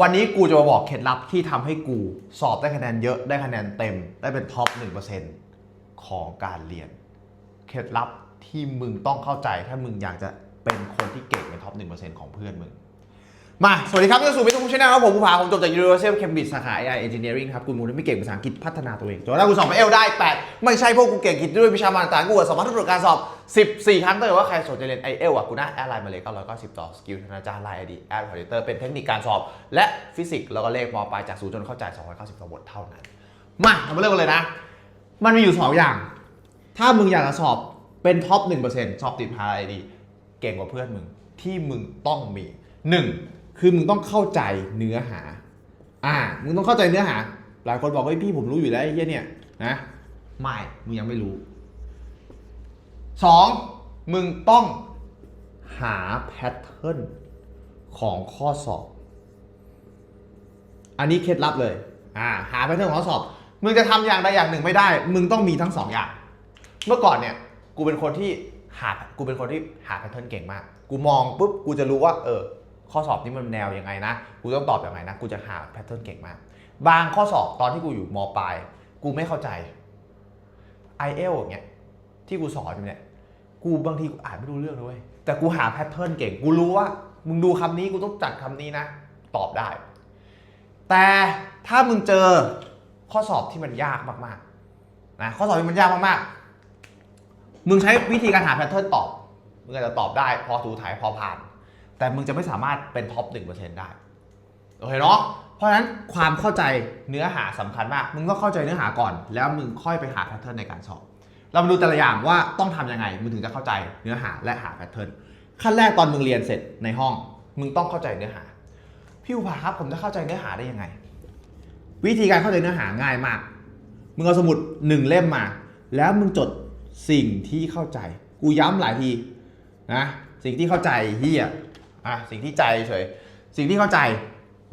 วันนี้กูจะมาบอกเคล็ดลับที่ทำให้กูสอบได้คะแนนเยอะได้คะแนนเต็ม ได้เป็นท็อป1%ของการเรียน เคล็ดลับที่มึงต้องเข้าใจถ้ามึงอยากจะเป็นคนที่เก่งเป็นท็อป1%ของเพื่อนมึง มา สวัสดีครับนี่สู่มิตรคุณชแนลครับผมภูผาผมจบจาก Universal Cambridge สาขา AI Engineering ครับ กูมูลไม่เก่งภาษาอังกฤษพัฒนาตัวเองจนกระทั่งกูสอบเอลได้ 8 ไม่ใช่พวกกูเก่งกิจด้วยวิชามาต่างกูสอบมาทุกการสอบ 14 ครั้งถ้าเกิดว่าใครสนใจเรียนไอเอลอะกูนะแอดไลน์มาเลย990ต่อสกิลธนาจารย์ไลน์ไอดีแอดพอลิเตอร์เป็นเทคนิคการสอบ และฟิสิกส์แล้วก็เลขมปลายจากศูนย์จนเข้าใจ290ตัวบทเท่านั้น มาเรามาเริ่มกันเลยนะ มันมีอยู่สองอย่าง ถ้ามึงอยากจะสอบเป็นท็อป1%สอบติดพาไอดีเก่งกว่าเพื่อนมึงที่มึงต้องมี 1. คือมึงต้องเข้าใจเนื้อหา อ่า มึงต้องเข้าใจเนื้อหา หลายคนบอกว่าพี่ผมรู้อยู่แล้วไอ้เหี้ยเนี่ยนะไม่มึงยังไม่รู้ 2. มึงต้องหาแพทเทิร์นของข้อสอบ อันนี้เคล็ดลับเลย อ่า หาแพทเทิร์นของข้อสอบ มึงจะทำอย่างใดอย่างหนึ่งไม่ได้ มึงต้องมีทั้งสองอย่าง เมื่อก่อนเนี่ย กูเป็นคนที่หา กูเป็นคนที่หาแพทเทิร์นเก่งมาก กูมองปุ๊บ กูจะรู้ว่า เออ ข้อสอบนี้มันแนวยังไงนะ กูต้องตอบยังไงนะ กูจะหาแพทเทิร์นเก่งมาก บางข้อสอบตอนที่กูอยู่มปลาย กูไม่เข้าใจ i อเอลอย่างเงี้ย ที่กูสอนอยู่เนี่ย กูบางทีกูอ่านไม่รู้เรื่องเลย แต่กูหาแพทเทิร์นเก่ง กูรู้ว่า มึงดูคำนี้ กูต้องจัดคำนี้นะ ตอบได้ แต่ถ้ามึงเจอข้อสอบที่มันยากมากๆ นะ ข้อสอบที่มันยากมากๆ มึงใช้วิธีการหาแพทเทิร์นตอบ มึงอาจจะตอบได้ พอถูถ่ายพอผ่าน แต่มึงจะไม่สามารถเป็นท็อปหนึ่งเปอร์เซ็นต์ได้โอเคเนาะเพราะฉะนั้นความเข้าใจเนื้อหาสำคัญมาก มึงต้องเข้าใจเนื้อหาก่อน แล้วมึงค่อยไปหาแพทเทิร์นในการสอบ เรามาดูแต่ละอย่างว่าต้องทำยังไง มึงถึงจะเข้าใจเนื้อหาและหาแพทเทิร์น ขั้นแรกตอนมึงเรียนเสร็จในห้อง มึงต้องเข้าใจเนื้อหา พี่อุภาครับผมจะเข้าใจเนื้อหาได้ยังไง วิธีการเข้าใจเนื้อหาง่ายมาก มึงเอาสมุดหนึ่งเล่มมา แล้วมึงจดสิ่งที่เข้าใจ กูย้ำหลายทีนะ สิ่งที่เข้าใจเฮีย อะสิ่งที่ใจเฉยสิ่งที่เข้าใจ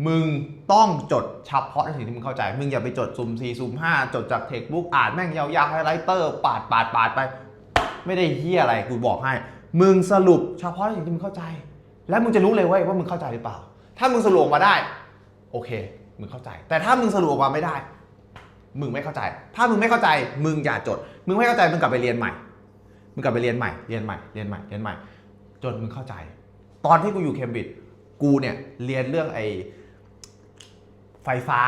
มึงต้องจดเฉพาะในสิ่งที่มึงเข้าใจ มึงอย่าไปจดซุ่มสี่ซุ่มห้าจดจากเทคบุ๊กอ่านแม่งยาวๆไฮไลท์เตอร์ปาดปาดปาดไป ไม่ได้เฮียอะไรกูบอกให้ มึงสรุปเฉพาะในสิ่งที่มึงเข้าใจ แล้วมึงจะรู้เลยเว้ยว่ามึงเข้าใจหรือเปล่า ถ้ามึงสรุปมาได้ โอเค มึงเข้าใจ แต่ถ้ามึงสรุปมาไม่ได้ มึงไม่เข้าใจ ถ้ามึงไม่เข้าใจ มึงอย่าจด มึงไม่เข้าใจมึงกลับไปเรียนใหม่ มึงกลับไปเรียนใหม่เรียนใหม่เรียนใหม่เรียนใหม่จนมึงเข้าใจ ตอนที่กูอยู่เคมบริดจ์กูเนี่ยเรียนเรื่องไอ้ไฟฟ้า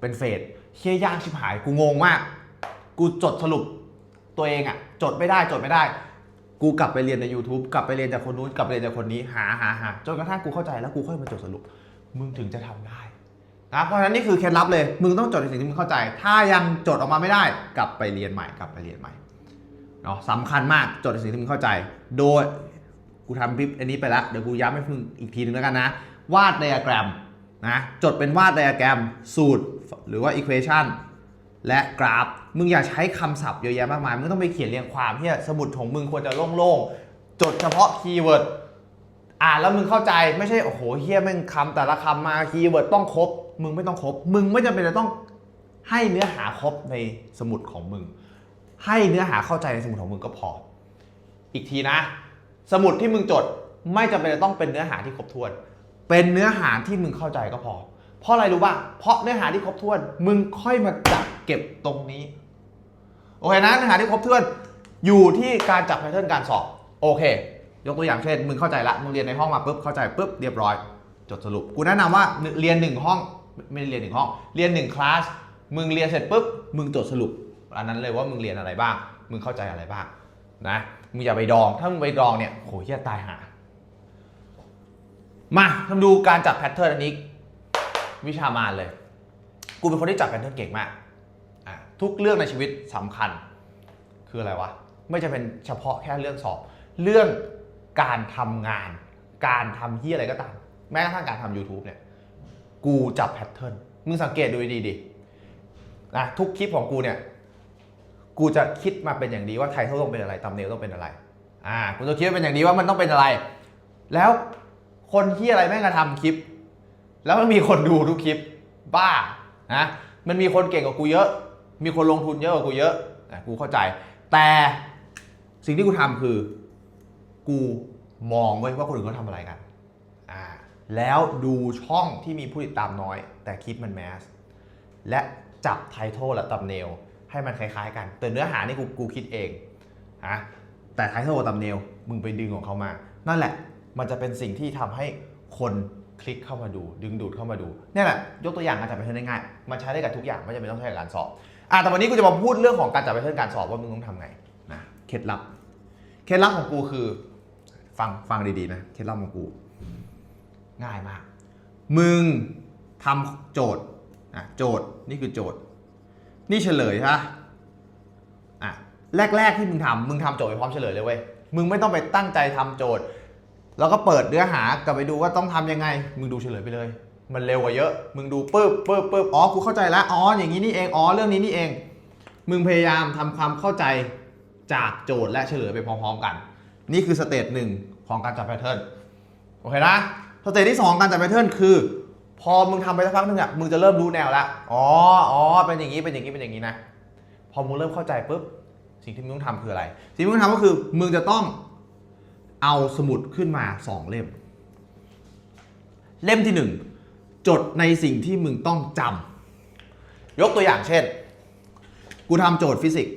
เป็นเฟสเชี่ยยากชิบหาย กูงงมาก กูจดสรุปตัวเองอะจดไม่ได้จดไม่ได้ กูกลับไปเรียนใน YouTube กลับไปเรียนจากคนนู้นกลับไปเรียนจากคนนี้หาหาหาจนกระทั่งกูเข้าใจแล้วกูค่อยมาจดสรุป มึงถึงจะทำได้นะเพราะฉะนั้นนี่คือเคล็ดลับเลย มึงต้องจดในสิ่งที่มึงเข้าใจ ถ้ายังจดออกมาไม่ได้ กลับไปเรียนใหม่ กลับไปเรียนใหม่เนาะสำคัญมากจดในสิ่งที่มึงเข้าใจ โดย กูทำคลิปอันนี้ไปแล้วเดี๋ยวกูย้ำให้มึงอีกทีนึงแล้วกันนะ วาดไดอะแกรมนะ จดเป็นวาดไดอะแกรม สูตร หรือว่า equation และกราฟ มึงอย่าใช้คำศัพท์เยอะแยะมากมาย มึงต้องไปเขียนเรียงความที่สมุดของมึงควรจะโล่งๆ จดเฉพาะคีย์เวิร์ดอ่านแล้วมึงเข้าใจไม่ใช่ โอ้โหเฮียแม่งคำแต่ละคำมาคีย์เวิร์ดต้องครบ มึงไม่ต้องครบ มึงไม่จำเป็นจะต้องให้เนื้อหาครบในสมุดของมึง ให้เนื้อหาเข้าใจในสมุดของมึงก็พอ อีกทีนะ สมุดที่มึงจดไม่จำเป็นจะต้องเป็นเนื้อหาที่ครบถ้วน เป็นเนื้อหาที่มึงเข้าใจก็พอ เพราะอะไรรู้ป่ะ เพราะเนื้อหาที่ครบถ้วน มึงค่อยมาจับเก็บตรงนี้ โอเคนะเนื้อหาที่ครบถ้วน อยู่ที่การจับแพทเทิร์นการสอบ โอเค ยกตัวอย่างเช่น มึงเข้าใจละ มึงเรียนในห้องมาปุ๊บ เข้าใจปุ๊บ เรียบร้อย จดสรุป กูแนะนำว่าเรียนหนึ่งห้อง ไม่ได้เรียนหนึ่งห้อง เรียนหนึ่งคลาส มึงเรียนเสร็จปุ๊บ มึงจดสรุป อันนั้นเลยว่ามึงเรียนอะไรบ้าง มึงเข้าใจอะไรบ้าง นะ มึงอย่าไปดอง ถ้ามึงไปดองเนี่ยโหเฮียตายหา มาทำดูการจับแพทเทิร์นอันนี้ วิชามานเลย กูเป็นคนที่จับแพทเทิร์นเก่งมากอะทุกเรื่องในชีวิตสำคัญ คืออะไรวะ ไม่จะเป็นเฉพาะแค่เรื่องสอบ เรื่องการทำงาน การทำที่อะไรก็ตาม แม้กระทั่งการทำ YouTube เนี่ย กูจับแพทเทิร์น มึงสังเกตดูดีๆดินะทุกคลิปของกูเนี่ย กูจะคิดมาเป็นอย่างดีว่าไทเทลต้องเป็นอะไรตำเนลต้องเป็นอะไร อ่า กูจะคิดว่าเป็นอย่างดีว่ามันต้องเป็นอะไร แล้วคนที่อะไรแม่งกระทำคลิป แล้วมันมีคนดูทุกคลิป บ้า นะ มันมีคนเก่งกว่ากูเยอะ มีคนลงทุนเยอะกว่ากูเยอะนะกูเข้าใจ แต่สิ่งที่กูทำคือ กูมองไว้ว่าคนอื่นเขาทำอะไรกัน อ่า แล้วดูช่องที่มีผู้ติดตามน้อย แต่คลิปมันแมส และจับไททอลและตับเนล ให้มันคล้ายๆ กัน แต่เนื้อหานี่กูกูคิดเองนะแต่ไททอลกับตับเนลมึงไปดึงของเขามา นั่นแหละ มันจะเป็นสิ่งที่ทำให้คนคลิกเข้ามาดู ดึงดูดเข้ามาดูนี่แหละ ยกตัวอย่างการจับไปเทิร์นง่ายๆมันใช้ได้กับทุกอย่างไม่จำเป็นต้องใช้กับการสอบอะแต่วันนี้กูจะมาพูดเรื่องของการจับไปเทิร์นการสอบว่ามึงต้องทำไงนะเคล็ดลับเคล็ดลับของกูคือ ฟังฟังดีๆนะเคล็ดลับของกู ง่ายมาก มึงทำโจทย์อะโจทย์นี่คือโจทย์ นี่เฉลยใช่ปะอะแรก ๆ ที่มึงทำมึงทำโจทย์ไปพร้อมเฉลยเลยเว้ยมึงไม่ต้องไปตั้งใจทำโจทย์ แล้วก็เปิดเนื้อหากลับไปดูว่าต้องทำยังไง มึงดูเฉลยไปเลย มันเร็วกว่าเยอะ มึงดูปึ๊บปึ๊บปึ๊บอ๋อกูเข้าใจแล้วอ๋ออย่างนี้นี่เองอ๋อเรื่องนี้นี่เอง มึงพยายามทำความเข้าใจจากโจทย์และเฉลยไปพร้อมๆกัน นี่คือสเตจหนึ่งของการจับแพทเทิร์นโอเคนะสเตจที่สองการจับแพทเทิร์นคือ พอมึงทำไปสักพักหนึ่งอะมึงจะเริ่มรู้แนวแล้วอ๋ออ๋อเป็นอย่างนี้เป็นอย่างนี้เป็นอย่างนี้นะพอมึงเริ่มเข้าใจปุ๊บสิ่งที่มึงต้องทำคืออะไร สิ่งที่มึงต้องทำก็คือมึงจะต้องเอาสมุดขึ้นมาสองเล่ม เล่มที่หนึ่งจดในสิ่งที่มึงต้องจำยกตัวอย่างเช่น กูทำโจทย์ฟิสิกส์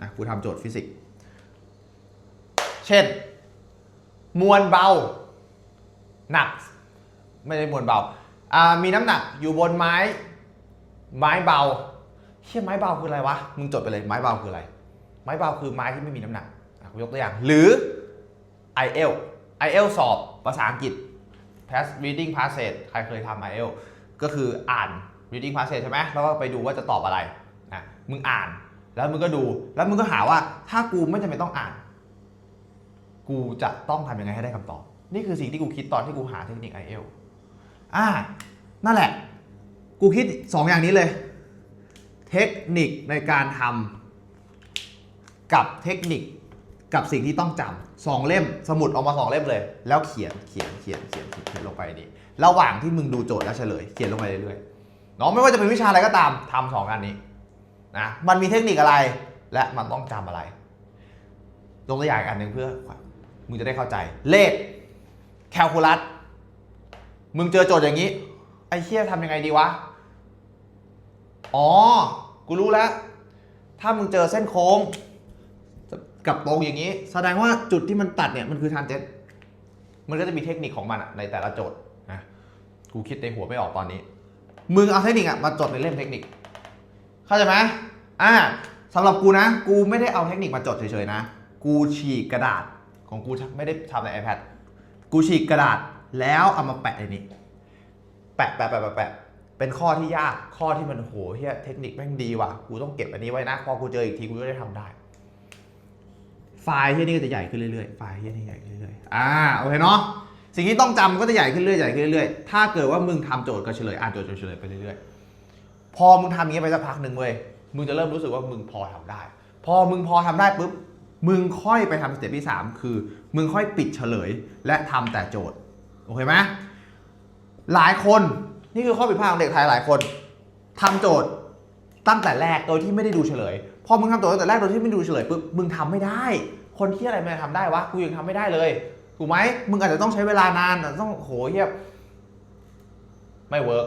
นะกูทำโจทย์ฟิสิกส์เช่น มวลเบาหนัก ไม่ใช่มวลเบา มีน้ำหนักอยู่บนไม้ ไม้เบาเชี่ยไม้เบาคืออะไรวะ มึงจดไปเลยไม้เบาคืออะไร ไม้เบาคือไม้ที่ไม่มีน้ำหนักกูยกตัวอย่าง หรือ i อ l i อ l สอบภาษาอังกฤษ pass reading passage ใครเคยทำ i อ l ก็คืออ่าน reading passage ใช่ไหมแล้วก็ไปดูว่าจะตอบอะไรนะมึงอ่าน แล้วมึงก็ดู แล้วมึงก็หาว่า ถ้ากูไม่จำเป็นต้องอ่าน กูจะต้องทำยังไงให้ได้คำตอบ นี่คือสิ่งที่กูคิดตอนที่กูหาเทคนิค i อ l อ่านั่นแหละ กูคิด 2 อย่างนี้เลย เทคนิคในการทำกับเทคนิคกับสิ่งที่ต้องจำสองเล่มสมุดออกมาสองเล่มเลย แล้วเขียนเขียนเขียนเขียนเขียนลงไปนี่ระหว่างที่มึงดูโจทย์แล้วเฉลย เขียนลงไปเรื่อยๆเนาะไม่ว่าจะเป็นวิชาอะไรก็ตามทำสองอันนี้นะมันมีเทคนิคอะไรและมันต้องจำอะไรยกตัวอย่างอันหนึ่งเพื่อมึงจะได้เข้าใจเลขแคลคูลัส มึงเจอโจทย์อย่างนี้ ไอ้เชี่ยทำยังไงดีวะ อ๋อ กูรู้แล้ว ถ้ามึงเจอเส้นโค้ง กับตรงอย่างนี้ แสดงว่าจุดที่มันตัดเนี่ยมันคือทานเจ็ตมันก็จะมีเทคนิคของมันอะในแต่ละโจทย์นะกูคิดในหัวไม่ออกตอนนี้ มึงเอาเทคนิคอะมาจดในเล่มเทคนิค เข้าใจไหมอ่าสำหรับกูนะ กูไม่ได้เอาเทคนิคมาจดเฉยๆนะ กูฉีกกระดาษของกูไม่ได้ทำใน iPad กูฉีกกระดาษ แล้วเอามาแปะในนี้ แปะแปะแปะแปะแปะเป็นข้อที่ยากข้อที่มันโหเฮียเทคนิคแม่งดีว่ะกูต้องเก็บอันนี้ไว้นะพอกูเจออีกทีกูจะได้ทำได้ ไฟล์ที่นี่ก็จะใหญ่ขึ้นเรื่อยๆไฟล์ที่นี่ใหญ่ขึ้นเรื่อยๆอ่าโอเคเนาะสิ่งที่ต้องจำก็จะใหญ่ขึ้นเรื่อยๆใหญ่ขึ้นเรื่อยๆถ้าเกิดว่ามึงทำโจทย์ก็เฉลยอ่านโจทย์เฉลยไปเรื่อยๆพอมึงทำอย่างนี้ไปสักพักหนึ่งเว้ยมึงจะเริ่มรู้สึกว่ามึงพอทำได้ พอมึงพอทำได้ปุ๊บมึงค่อยไปทำสเต็ปที่สามคือ มึงค่อยปิดเฉลย และทำแต่โจทย์ อเคไหมหลายคนนี่คือข้อผิดพลาดของเด็กไทยหลายคนทำโจทย์ตั้งแต่แรกโดยที่ไม่ได้ดูเฉลย พอมึงทำโจทย์ตั้งแต่แรกโดยที่ไม่ดูเฉลยปุ๊บมึงทำไม่ได้ คนที่อะไรมันทำได้วะกูยังทำไม่ได้เลยถูกไหมมึงอาจจะต้องใช้เวลานานอาจจะต้องโหเฮียไม่เวิร์ก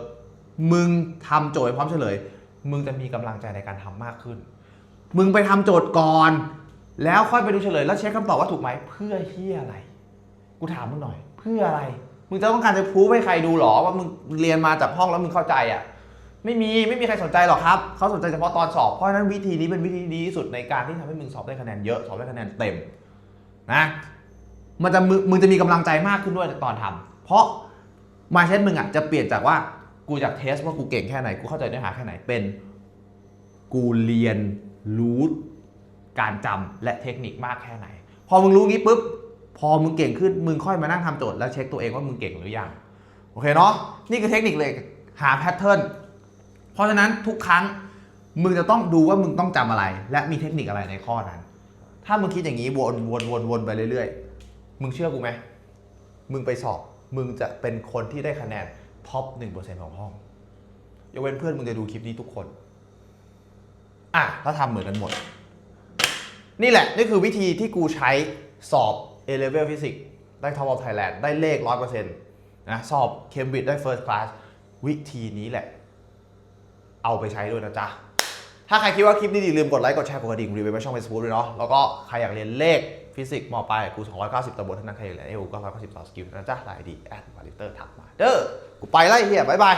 มึงทำโจทย์พร้อมเฉลย มึงจะมีกำลังใจในการทำมากขึ้น มึงไปทำโจทย์ก่อน แล้วค่อยไปดูเฉลย แล้วเช็คคำตอบว่าถูกไหมเพื่อเฮียอะไร กูถามมึงหน่อย เพื่ออะไร มึงจะต้องการจะพูดให้ใครดูหรอว่ามึงเรียนมาจากห้องแล้วมึงเข้าใจอะ ไม่มีไม่มีใครสนใจหรอกครับเขาสนใจเฉพาะตอนสอบเพราะฉะนั้นวิธีนี้เป็นวิธีดีที่สุดในการที่ทำให้มึงสอบได้คะแนนเยอะสอบได้คะแนนเต็มนะมันจะมึงมึงจะมีกำลังใจมากขึ้นด้วยตอนทำเพราะมาเช่นมึงอะจะเปลี่ยนจากว่ากูอยากเทสว่ากูเก่งแค่ไหนกูเข้าใจเนื้อหาแค่ไหนเป็น กูเรียนรู้การจำและเทคนิคมากแค่ไหน พอมึงรู้งี้ปุ๊บ พอมึงเก่งขึ้นมึงค่อยมานั่งทำโจทย์แล้วเช็คตัวเองว่ามึงเก่งหรือยังโอเคเนาะนี่คือเทคนิคเลยหาแพทเทิร์นเพราะฉะนั้นทุกครั้งมึงจะต้องดูว่ามึงต้องจำอะไร และมีเทคนิคอะไรในข้อนั้น ถ้ามึงคิดอย่างนี้วนวนวนวนไปเรื่อยๆ มึงเชื่อกูไหมมึงไปสอบ มึงจะเป็นคนที่ได้คะแนนท็อป1%ของห้องยกเว้นเพื่อนมึงจะดูคลิปนี้ทุกคน อะถ้าทำเหมือนกันหมด นี่แหละ นี่คือวิธีที่กูใช้สอบ A level Physics ได้ Top of Thailand ได้เลข 100%นนะสอบเคมบริดจ์ได้ First Class วิธีนี้แหละ เอาไปใช้ด้วยนะจ๊ะ ถ้าใครคิดว่าคลิปนี้ดีลืมกดไลค์ กดแชร์กดกระดิ่งรีวิวไว้ช่อง Facebook ด้วยเนาะแล้วก็ใครอยากเรียนเลขฟิสิกส์มปลายกู 290ตะบนเท่านั้นใครอยากเรียนเอวก็190ต่อสกิลนะจ๊ะไลน์ดีแอดมาริเตอร์ทักมาเด้อกูไปไล่เฮียบ๊ายบาย